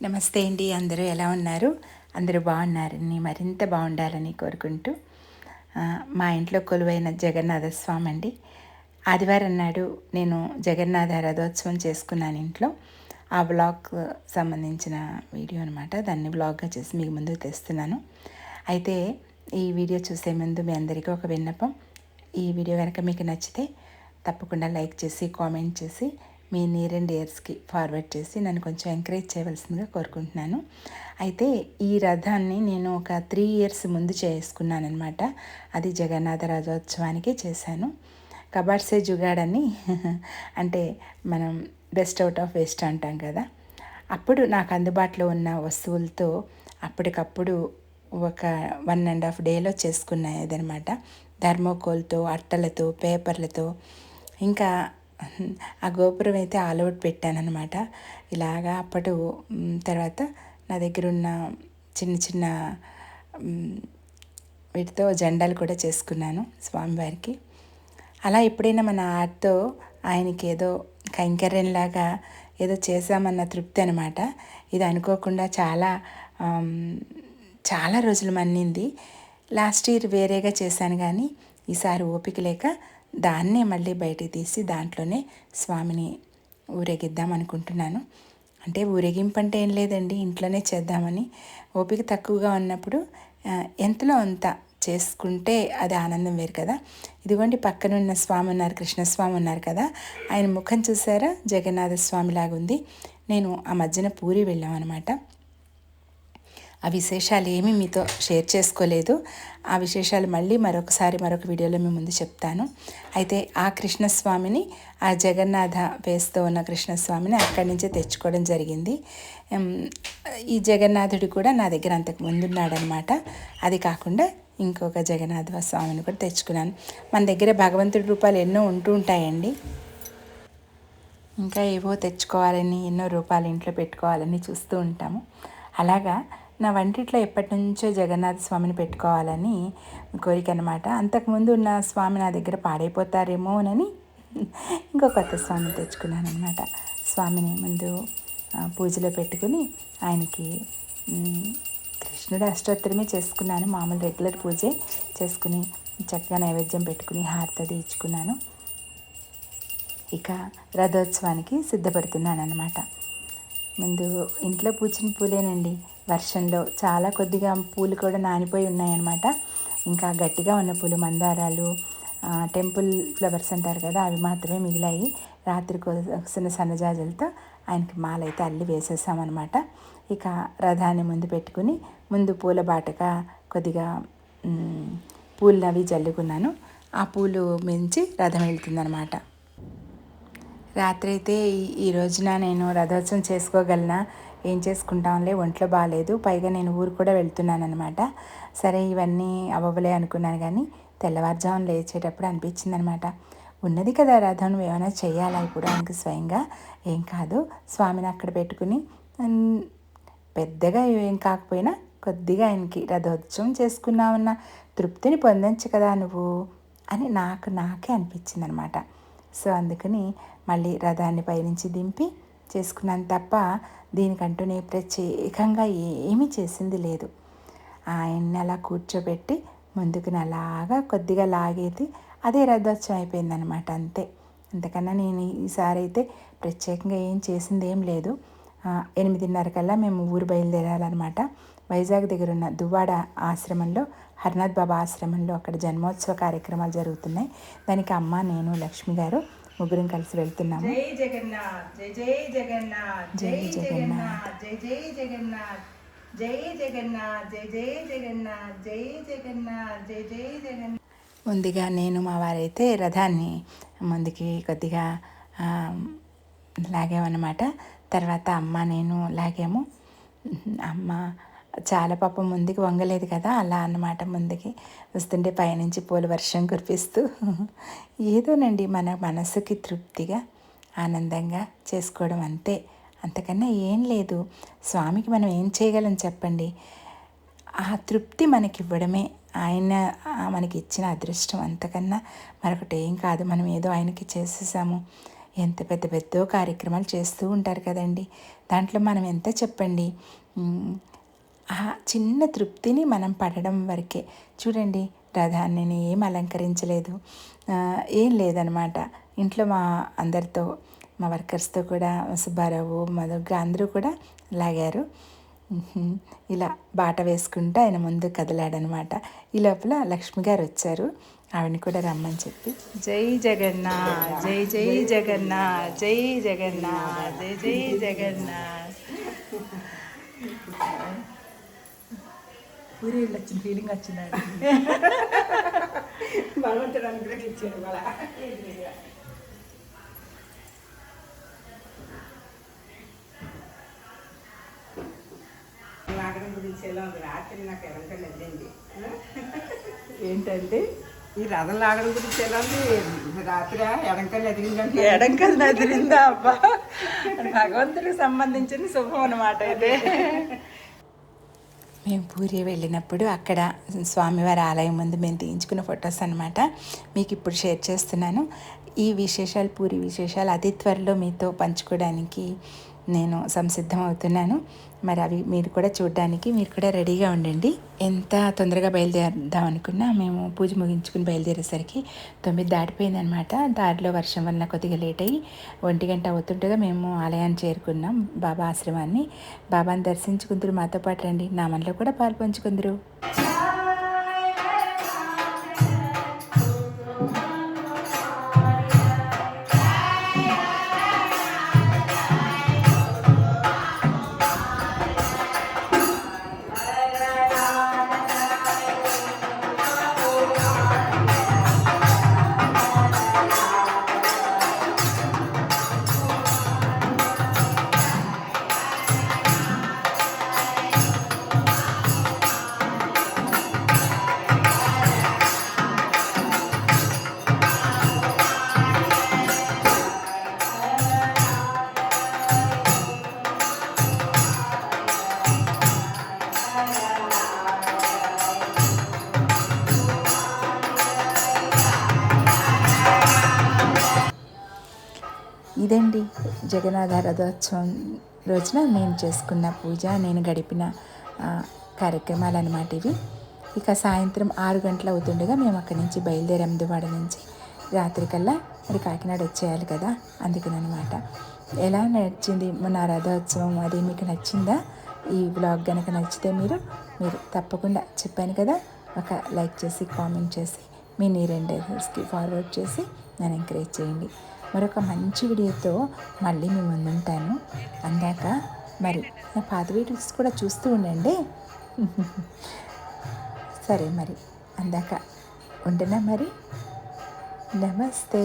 నమస్తే అండి అందరూ ఎలా ఉన్నారు? అందరూ బాగున్నారని మరింత బాగుండాలని కోరుకుంటూ మా ఇంట్లో కొలువైన జగన్నాథ స్వామి అండి. ఆదివారం నాడు నేను జగన్నాథ రథోత్సవం చేసుకున్నాను ఇంట్లో. ఆ బ్లాగ్ సంబంధించిన వీడియో అనమాట దాన్ని బ్లాగ్గా చేసి మీకు ముందుకు తెస్తున్నాను. అయితే ఈ వీడియో చూసే ముందు మీ అందరికీ ఒక విన్నపం. ఈ వీడియో కనుక మీకు నచ్చితే తప్పకుండా లైక్ చేసి కామెంట్ చేసి మీ నియర్ అండ్ ఇయర్స్కి ఫార్వర్డ్ చేసి నన్ను కొంచెం ఎంకరేజ్ చేయవలసిందిగా కోరుకుంటున్నాను. అయితే ఈ రథాన్ని నేను ఒక త్రీ ఇయర్స్ ముందు చేసుకున్నానమాట అది జగన్నాథ రథోత్సవానికి చేశాను. కబాడ్సే జుగాడని అంటే మనం బెస్ట్ అవుట్ ఆఫ్ వేస్ట్ అంటాం కదా. అప్పుడు నాకు అందుబాటులో ఉన్న వస్తువులతో అప్పటికప్పుడు ఒక వన్ అండ్ హాఫ్ డేలో చేసుకునేదనమాట థర్మోకోల్తో అట్టలతో పేపర్లతో ఇంకా ఆ గోపురం అయితే ఆల్ అవుట్ పెట్టానమాట ఇలాగా అప్పటి తర్వాత నా దగ్గర ఉన్న చిన్న చిన్న వీటితో జెండాలు కూడా చేసుకున్నాను స్వామివారికి. అలా ఎప్పుడైనా మన ఆర్ట్తో ఆయనకి ఏదో కైంకర్యంలాగా ఏదో చేసామన్న తృప్తి అనమాట ఇది అనుకోకుండా చాలా చాలా రోజులు మన్నింది. లాస్ట్ ఇయర్ వేరేగా చేశాను కానీ ఈసారి ఓపిక లేక దాన్నే మళ్ళీ బయటికి తీసి దాంట్లోనే స్వామిని ఊరేగిద్దాం అనుకుంటున్నాను. అంటే ఊరేగింపు అంటే ఏం లేదండి ఇంట్లోనే చేద్దామని. ఓపిక తక్కువగా ఉన్నప్పుడు ఎంతలో అంత చేసుకుంటే అది ఆనందం వేరు కదా. ఇదిగోండి పక్కన ఉన్న స్వామి ఉన్నారు కృష్ణస్వామి ఉన్నారు కదా. ఆయన ముఖం చూసారా? జగన్నాథ స్వామి లాగుంది నేను ఆ మధ్యన పూరి వెళ్ళామన్నమాట. ఆ విశేషాలు ఏమీ మీతో షేర్ చేసుకోలేదు. ఆ విశేషాలు మళ్ళీ మరొకసారి మరొక వీడియోలో మీ ముందు చెప్తాను. అయితే ఆ కృష్ణస్వామిని ఆ జగన్నాథ వేస్తూ ఉన్న కృష్ణస్వామిని అక్కడి నుంచే తెచ్చుకోవడం జరిగింది. ఈ జగన్నాథుడు కూడా నా దగ్గర అంతకు ముందున్నాడనమాట. అది కాకుండా ఇంకొక జగన్నాథ స్వామిని కూడా తెచ్చుకున్నాను. మన దగ్గర భగవంతుడి రూపాలు ఎన్నో ఉంటూ ఉంటాయండి. ఇంకా ఏవో తెచ్చుకోవాలని ఎన్నో రూపాలు ఇంట్లో పెట్టుకోవాలని చూస్తూ ఉంటాము. అలాగా నా వంటిట్లో ఎప్పటి నుంచో జగన్నాథ స్వామిని పెట్టుకోవాలని కోరిక అనమాట అంతకుముందు ఉన్న స్వామి నా దగ్గర పాడైపోతారేమోనని ఇంకో కొత్త స్వామిని తెచ్చుకున్నాను అనమాట స్వామిని ముందు పూజలో పెట్టుకుని ఆయనకి కృష్ణుడు అష్టోత్తరమే చేసుకున్నాను. మామూలు రెగ్యులర్ పూజే చేసుకుని చక్కగా నైవేద్యం పెట్టుకుని హారత ఇచ్చుకున్నాను. ఇక రథోత్సవానికి సిద్ధపడుతున్నాను అనమాట ముందు ఇంట్లో పూచిన పూలేనండి. వర్షంలో చాలా కొద్దిగా పూలు కూడా నానిపోయి ఉన్నాయన్నమాట. ఇంకా గట్టిగా ఉన్న పూలు మందారాలు టెంపుల్ ఫ్లవర్స్ అంటారు కదా అవి మాత్రమే మిగిలాయి. రాత్రి కోసిన సన్నజాజులతో ఆయనకి మాల అయితే అల్లి వేసేసామన్నమాట. ఇక రథాన్ని ముందు పెట్టుకుని ముందు పూల బాటగా కొద్దిగా పూలు అవి జల్లుకున్నాను. ఆ పూలు మించి రథం వెళ్తుందనమాట రాత్రి అయితే ఈ రోజున నేను రథోత్సవం చేసుకోగలనా? ఏం చేసుకుంటాంలే ఒంట్లో బాగాలేదు పైగా నేను ఊరు కూడా వెళ్తున్నాను అనమాట సరే ఇవన్నీ అవ్వలే అనుకున్నాను కానీ తెల్లవారుజామున లేచేటప్పుడు అనిపించింది అనమాట ఉన్నది కదా రథం నువ్వు ఏమైనా చేయాలా ఇప్పుడు ఆయనకి స్వయంగా? ఏం కాదు స్వామిని అక్కడ పెట్టుకుని పెద్దగా ఏం కాకపోయినా కొద్దిగా ఆయనకి రథోత్సవం చేసుకున్నామన్న తృప్తిని పొందొచ్చు కదా నువ్వు అని నాకు నాకే అనిపించింది అనమాట సో అందుకని మళ్ళీ రథాన్ని పైనుంచి దింపి చేసుకున్నాను తప్ప దీనికంటూ నేను ప్రత్యేకంగా ఏమీ చేసింది లేదు. ఆయన్ని అలా కూర్చోబెట్టి ముందుకు అలాగా కొద్దిగా లాగేది అదే రథోత్సవం అయిపోయిందనమాట అంతే. అంతకన్నా నేను ఈసారి అయితే ప్రత్యేకంగా ఏం చేసింది ఏం లేదు. ఎనిమిదిన్నర కల్లా మేము ఊరు బయలుదేరాలన్నమాట. వైజాగ్ దగ్గర ఉన్న దువ్వాడ ఆశ్రమంలో హర్నాథ్ బాబా ఆశ్రమంలో అక్కడ జన్మోత్సవ కార్యక్రమాలు జరుగుతున్నాయి. దానికి అమ్మ నేను లక్ష్మి గారు ముగ్గురం కలిసి వెళ్తున్నాము. జై జగన్నాథ్ జై జై జగన్నాథ్ జై జగన్నాథ్. జై జై జగన్నాథ్ జై జగన్నాథ్ జై జై జగన్నాథ్ జై జగన్నాథ్ జై జై జగన్నాథ్. ముందుగా నేను మా వారైతే రథాన్ని ముందుకి కొద్దిగా లాగామన్నమాట. తర్వాత అమ్మ నేను లాగాము. అమ్మ చాలా పాపం ముందుకు వంగలేదు కదా అలా అన్నమాట ముందుకి. వస్తుంటే పైనుంచి పూల వర్షం కురిపిస్తూ ఏదోనండి మన మనసుకి తృప్తిగా ఆనందంగా చేసుకోవడం అంతే. అంతకన్నా ఏం లేదు. స్వామికి మనం ఏం చేయగలం చెప్పండి. ఆ తృప్తి మనకి ఇవ్వడమే ఆయన మనకి ఇచ్చిన అదృష్టం అంతకన్నా మరొకటి ఏం కాదు. మనం ఏదో ఆయనకి చేసేసాము. ఎంత పెద్ద పెద్ద కార్యక్రమాలు చేస్తూ ఉంటారు కదండి. దాంట్లో మనం ఎంత చెప్పండి? ఆ చిన్న తృప్తిని మనం పడడం వరకే. చూడండి రథాన్ని నేను ఏం అలంకరించలేదు. ఏం లేదనమాట. ఇంట్లో మా అందరితో మా వర్కర్స్తో కూడా సుబ్బారావు మధుగ్ర అందరూ కూడా లాగారు. ఇలా బాట వేసుకుంటూ ఆయన ముందు కదిలాడనమాట. ఈ లోపల లక్ష్మి గారు వచ్చారు. ఆవిడని కూడా రమ్మని చెప్పి జై జగన్నాథ్ జై జై జగన్నాథ్ జై జగన్నా జై జై జగన్నాథ్ పూరి వచ్చిన ఫీలింగ్ వచ్చిందండి భగవంతుడు గురించి ఎలా ఉంది. రాత్రి నాకు ఎడంకలు ఏంటండి? ఈ రథం లాగడం గురించి ఎలా ఉంది. రాత్రి ఎడంకలు ఎదిగిందంటే ఎడం కదా నదిరిందా అబ్బా? భగవంతుడికి సంబంధించిన శుభం అనమాట ఇది. మేము పూరి వెళ్ళినప్పుడు అక్కడ స్వామివారి ఆలయం ముందు మేము తీయించుకున్న ఫొటోస్ అనమాట మీకు ఇప్పుడు షేర్ చేస్తున్నాను. ఈ విశేషాలు పూరి విశేషాలు అతి త్వరలో మీతో పంచుకోవడానికి నేను సంసిద్ధం అవుతున్నాను మరి అవి మీరు కూడా చూడడానికి మీరు కూడా రెడీగా ఉండండి. ఎంత తొందరగా బయలుదేరదాం అనుకున్నా మేము పూజ ముగించుకుని బయలుదేరేసరికి తొమ్మిది దాటిపోయిందనమాట. దారిలో వర్షం వలన కొద్దిగా లేట్ అయ్యి ఒంటి గంట అవుతుండగా మేము ఆలయాన్ని చేరుకున్నాం బాబా ఆశ్రమాన్ని. బాబాని దర్శించుకుందరు. మాతో పాటు రండి. నా మనలో కూడా పాలు పంచుకుందరు. ఇదండి. జగన్నాథ రథోత్సవం రోజున నేను చేసుకున్న పూజ నేను గడిపిన కార్యక్రమాలు అనమాట ఇవి. ఇక సాయంత్రం ఆరు గంటలు అవుతుండగా మేము అక్కడి నుంచి బయలుదేరాం దువాడ నుంచి రాత్రికల్లా మరి కాకినాడ వచ్చేయాలి కదా అందుకనమాట ఎలా నడిచింది మన రథోత్సవం? అది మీకు నచ్చిందా? ఈ బ్లాగ్ కనుక నచ్చితే మీరు మీరు తప్పకుండా చెప్పాను కదా ఒక లైక్ చేసి కామెంట్ చేసి మీ నీ రెండేస్కి ఫార్వర్డ్ చేసి నన్ను ఎంకరేజ్ చేయండి. మరొక మంచి వీడియోతో మళ్ళీ మీ ముందుంటాను. అందాక మరి నా పాత వీడియోస్ కూడా చూస్తూ ఉండండి. సరే మరి అందాక ఉంటున్నా మరి? నమస్తే.